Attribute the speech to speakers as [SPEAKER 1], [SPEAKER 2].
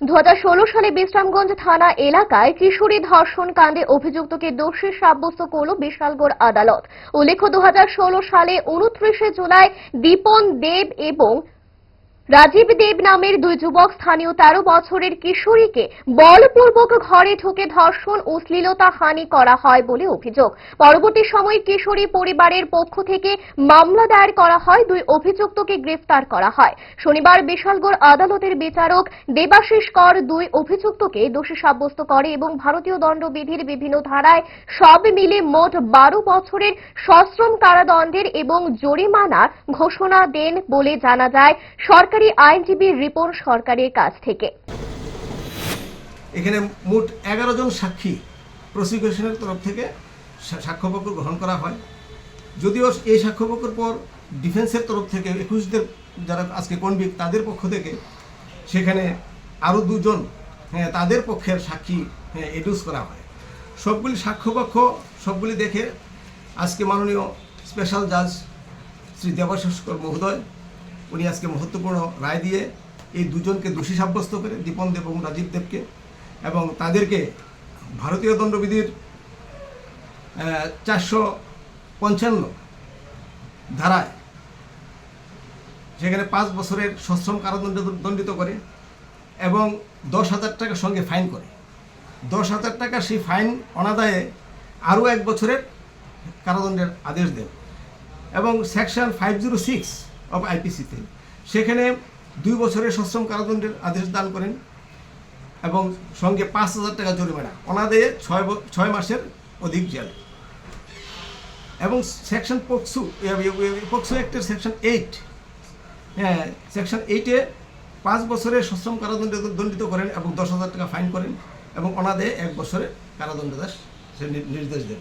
[SPEAKER 1] দু হাজার ষোলো সালে বিশ্রামগঞ্জ থানা এলাকায় কিশোরী ধর্ষণ কাণ্ডে অভিযুক্তকে দোষী সাব্যস্ত করল বিশালগড় আদালত। উল্লেখ্য, দু হাজার ষোলো সালে উনত্রিশে জুলাই দীপন দেব এবং রাজীব দেব নামের দুই যুবক স্থানীয় তেরো বছরের কিশোরীকে বলপূর্বক ঘরে ঢুকে ধর্ষণ ও শ্লীলতা হানি করা হয় বলে অভিযোগ। পরবর্তী সময়ে কিশোরী পরিবারের পক্ষ থেকে মামলা দায়ের করা হয়। দুই অভিযুক্তকে গ্রেফতার করা হয়। শনিবার বিশালগড় আদালতের বিচারক দেবাশিস কর দুই অভিযুক্তকে দোষী সাব্যস্ত করে এবং ভারতীয় দণ্ডবিধির বিভিন্ন ধারায় সব মিলে মোট বারো বছরের সশ্রম কারাদণ্ডের এবং জরিমানার ঘোষণা দেন বলে জানা যায়। সরকারি আইনজীবী রিপন সরকারের কাছ থেকে।
[SPEAKER 2] এখানে মোট এগারো জন সাক্ষী প্রসিকিউশনের তরফ থেকে সাক্ষ্যপক্ষ গ্রহণ করা হয়। যদিও এই সাক্ষ্যপক্ষের পর ডিফেন্সের তরফ থেকে একুশদের যারা আজকে কনভিক তাদের পক্ষ থেকে সেখানে আরও দুজন হ্যাঁ তাদের পক্ষের সাক্ষী হ্যাঁ এডুস করা হয়। সবগুলি সাক্ষ্যপক্ষ সবগুলি দেখে আজকে মাননীয় স্পেশাল জাজ শ্রী দেবাশস্কর মহোদয় উনি আজকে মহত্বপূর্ণ রায় দিয়ে এই দুজনকে দোষী সাব্যস্ত করে দীপন দেব এবং রাজীব দেবকে এবং তাদেরকে ভারতীয় দণ্ডবিধির চারশো পঞ্চান্ন ধারায় সেখানে পাঁচ বছরের সশ্রম কারাদণ্ড দণ্ডিত করে এবং দশ হাজার টাকার সঙ্গে ফাইন করে। দশ হাজার টাকা সেই ফাইন অনাদায়ে আরও এক বছরের কারাদণ্ডের আদেশ দেন এবং section five zero six of আইপিসিতে সেখানে দুই বছরের সশ্রম কারাদণ্ডের আদেশ দান করেন এবং সঙ্গে পাঁচ হাজার টাকা জরিমানা। অনাদায়ে ছয় ছয় মাসের অধিক জেল এবং সেকশন পক্সু পক্সু অ্যাক্টের সেকশন এইট হ্যাঁ সেকশন এইটে পাঁচ বছরের সশ্রম কারাদণ্ডে দণ্ডিত করেন এবং দশ হাজার টাকা ফাইন করেন এবং অনাদে এক বছরের কারাদণ্ডাদেশ সে নির্দেশ দেন।